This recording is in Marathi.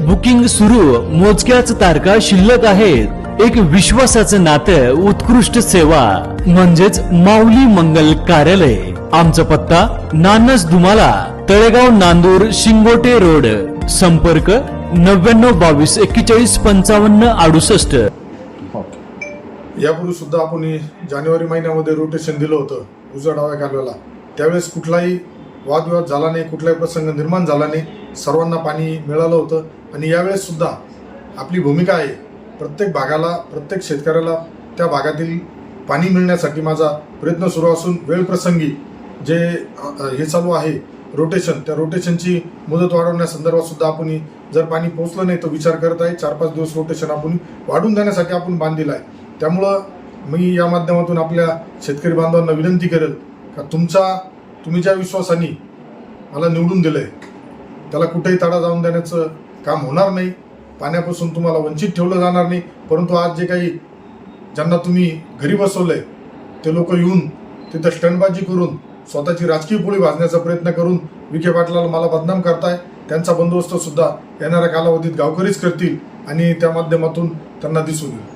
बुकिंग सुरू. मोजक्याच तारखा शिल्लक आहेत. एक विश्वासाचं नातं उत्कृष्ट सेवा. म्हणजेच माऊली मंगल कार्यालय. आमचा पत्ता नानस दुमाला तळेगाव नांदूर शिंगोटे रोड. संपर्क नव्याण्णव बावीस एक्केचाळीस पंचावन्न अडुसष्ट. यापूर्वी सुद्धा आपण जानेवारी महिन्यामध्ये रोटेशन दिलं होतं उजव्या डाव्या कार्याला त्यावेळेस कुठलाही वादविवाद झाला नाही कुठलाही प्रसंग निर्माण झाला नाही. सर्वांना पाणी मिळालं होतं. आणि यावेळेस सुद्धा आपली भूमिका आहे प्रत्येक भागाला प्रत्येक शेतकऱ्याला त्या भागातील पाणी मिळण्यासाठी माझा प्रयत्न सुरू असून वेळप्रसंगी जे हे चालू आहे रोटेशन त्या रोटेशनची मुदत वाढवण्यासंदर्भात सुद्धा आपण जर पाणी पोहोचलं नाही तर विचार करत आहे. चार पाच दिवस रोटेशन आपण वाढून देण्यासाठी आपण बांध आहे. त्यामुळं मी या माध्यमातून आपल्या शेतकरी बांधवांना विनंती करेल का तुमचा तुम्ही ज्या विश्वासाने मला निवडून दिलं आहे त्याला कुठेही तडा जाऊन देण्याचं काम होणार नाही. पाण्यापासून तुम्हाला वंचित ठेवलं जाणार नाही. परंतु आज जे काही ज्यांना तुम्ही घरी बसवलंय ते लोक येऊन तिथं स्टंडबाजी करून स्वतःची राजकीय पोळी भाजण्याचा प्रयत्न करून विखे पाटलाला मला बदनाम करताय त्यांचा बंदोबस्त सुद्धा येणाऱ्या कालावधीत गावकरीच करतील आणि त्या माध्यमातून त्यांना दिसून येईल.